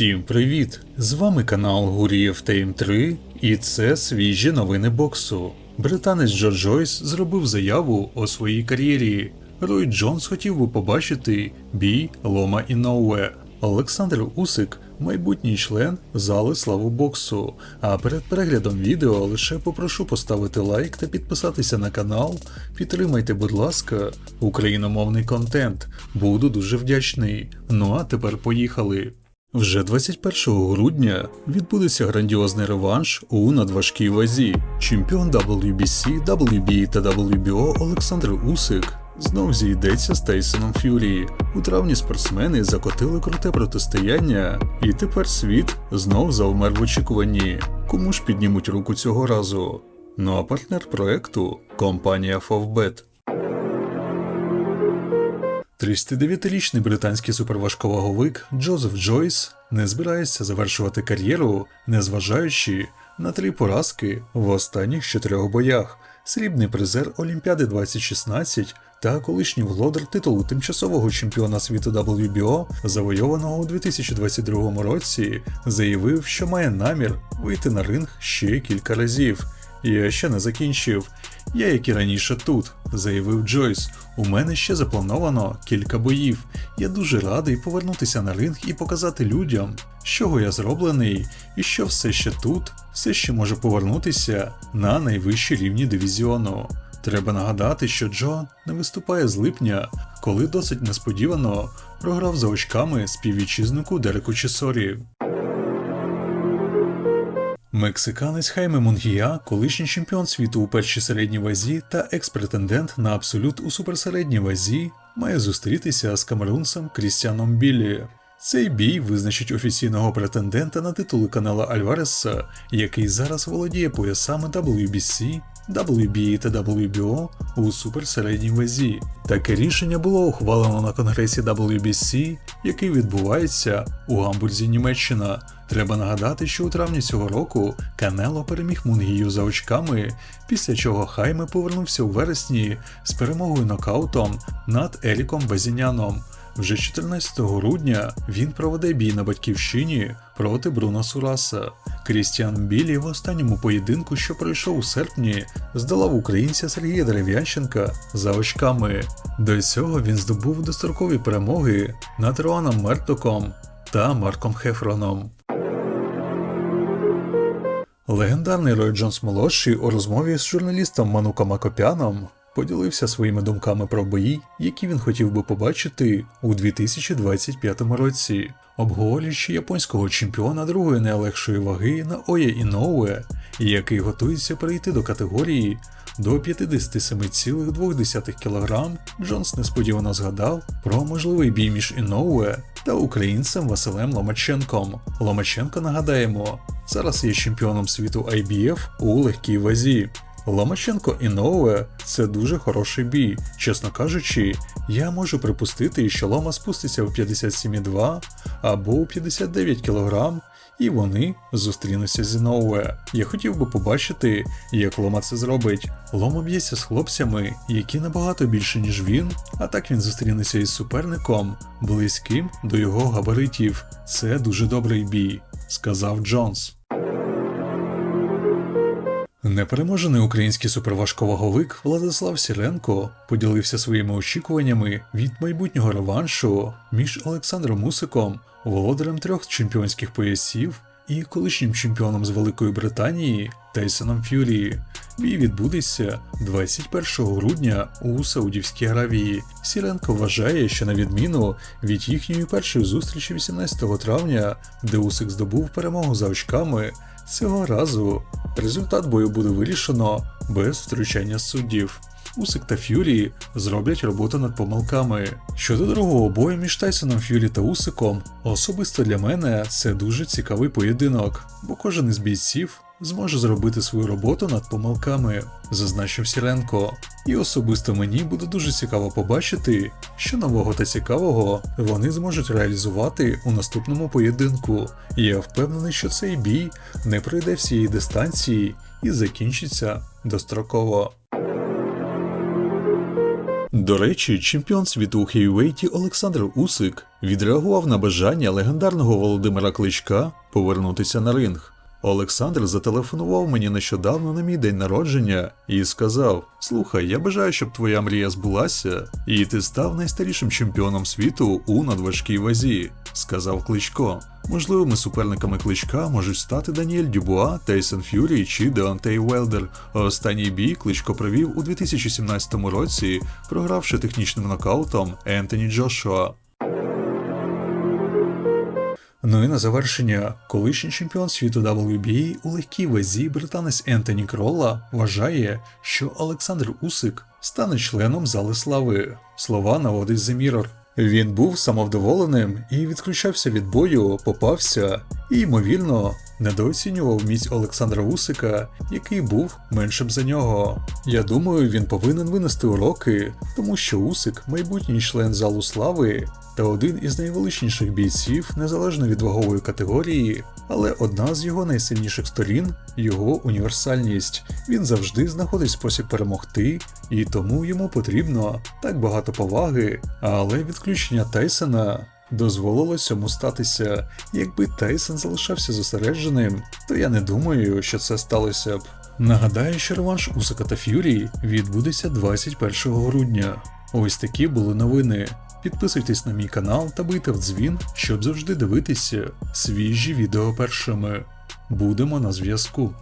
Всім привіт! З вами канал Гурієв Тейм 3 і це свіжі новини боксу. Британець Джо Джойс зробив заяву о своїй кар'єрі. Рой Джонс хотів би побачити бій Лома і Ноуе. Олександр Усик майбутній член зали славу боксу. А перед переглядом відео лише попрошу поставити лайк та підписатися на канал. Підтримайте, будь ласка, україномовний контент. Буду дуже вдячний. Ну а тепер поїхали. Вже 21 грудня відбудеться грандіозний реванш у надважкій вазі. Чемпіон WBC, WBA та WBO Олександр Усик знов зійдеться з Тейсоном Ф'юрі. У травні спортсмени закотили круте протистояння, і тепер світ знов завмер в очікуванні. Кому ж піднімуть руку цього разу? Ну а партнер проекту компанія Favbet. 39-річний британський суперважковаговик Джозеф Джойс не збирається завершувати кар'єру, незважаючи на три поразки в останніх чотирьох боях. Срібний призер Олімпіади 2016 та колишній володар титулу тимчасового чемпіона світу WBO, завойованого у 2022 році, заявив, що має намір вийти на ринг ще кілька разів. Я ще не закінчив. Я, як і раніше тут, заявив Джойс. У мене ще заплановано кілька боїв. Я дуже радий повернутися на ринг і показати людям, з чого я зроблений, і що все ще тут, все ще може повернутися на найвищі рівні дивізіону. Треба нагадати, що Джо не виступає з липня, коли досить несподівано програв за очками співвітчизнику Дереку Чесорі. Мексиканець Хайме Мунгія, колишній чемпіон світу у першій середній вазі та екс-претендент на абсолют у суперсередній вазі, має зустрітися з камерунцем Крістіаном Біллі. Цей бій визначить офіційного претендента на титули канала Альвареса, який зараз володіє поясами WBC, WBA та WBO у суперсередній вазі. Таке рішення було ухвалено на конгресі WBC, який відбувається у Гамбурзі, Німеччина. Треба нагадати, що у травні цього року Канело переміг Мунгію за очками, після чого Хайме повернувся у вересні з перемогою нокаутом над Еріком Базіняном. Вже 14 грудня він проведе бій на батьківщині проти Бруно Сураса. Крістіан Білі в останньому поєдинку, що пройшов у серпні, здолав українця Сергія Дерев'янченка за очками. До цього він здобув дострокові перемоги над Руаном Мертоком та Марком Хефроном. Легендарний Рой Джонс молодший у розмові з журналістом Мануком Акопяном поділився своїми думками про бої, які він хотів би побачити у 2025 році, обговорюючи японського чемпіона другої найлегшої ваги на Оє Іноуе, який готується перейти до категорії до 57,2 кг, Джонс несподівано згадав про можливий бій між Іноуе та українцем Василем Ломаченком. Ломаченко нагадаємо, зараз є чемпіоном світу IBF у легкій вазі. Ломаченко і Ноуе це дуже хороший бій. Чесно кажучи, я можу припустити, що Лома спуститься в 57,2 або у 59 кг, і вони зустрінуться зі Ноуе. Я хотів би побачити, як Лома це зробить. Лома б'ється з хлопцями, які набагато більше, ніж він, а так він зустрінеться із суперником, близьким до його габаритів. Це дуже добрий бій, сказав Джонс. Непереможений український суперважковаговик Владислав Сіренко поділився своїми очікуваннями від майбутнього реваншу між Олександром Мусиком, володарем трьох чемпіонських поясів, і колишнім чемпіоном з Великої Британії Тейсоном Ф'юрі. Бій відбудеться 21 грудня у Саудівській Аравії. Сіренко вважає, що на відміну від їхньої першої зустрічі 18 травня, де Усик здобув перемогу за очками, цього разу результат бою буде вирішено без втручання суддів. Усик та Ф'юрі зроблять роботу над помилками. Щодо другого бою між Тайсоном Ф'юрі та Усиком, особисто для мене це дуже цікавий поєдинок, бо кожен із бійців зможе зробити свою роботу над помилками, зазначив Сіренко. І особисто мені буде дуже цікаво побачити, що нового та цікавого вони зможуть реалізувати у наступному поєдинку. Я впевнений, що цей бій не пройде всієї дистанції і закінчиться достроково. До речі, чемпіон світу у хейвейті Олександр Усик відреагував на бажання легендарного Володимира Кличка повернутися на ринг. Олександр зателефонував мені нещодавно на мій день народження і сказав: Слухай, я бажаю, щоб твоя мрія збулася, і ти став найстарішим чемпіоном світу у надважкій вазі, сказав Кличко. Можливими суперниками кличка можуть стати Даніель Дюбуа, Тейсон Ф'юрі чи Деонтей Велдер. Останній бій кличко провів у 2017 році, програвши технічним нокаутом Ентоні Джошуа. Ну і на завершення, колишній чемпіон світу WBA у легкій вазі британець Ентоні Кролла вважає, що Олександр Усик стане членом зали слави. Слова наводить The Mirror. Він був самовдоволеним і відключався від бою, попався і, ймовірно, недооцінював міць Олександра Усика, який був меншим за нього. Я думаю, він повинен винести уроки, тому що Усик майбутній член залу слави та один із найвеличніших бійців незалежно від вагової категорії, але одна з його найсильніших сторін його універсальність. Він завжди знаходить спосіб перемогти, і тому йому потрібно так багато поваги, але відключення Тайсона. Дозволило цьому статися. Якби Тайсон залишався зосередженим, то я не думаю, що це сталося б. Нагадаю, що реванш Усика та Ф'юрі відбудеться 21 грудня. Ось такі були новини. Підписуйтесь на мій канал та бийте в дзвін, щоб завжди дивитися свіжі відео першими. Будемо на зв'язку.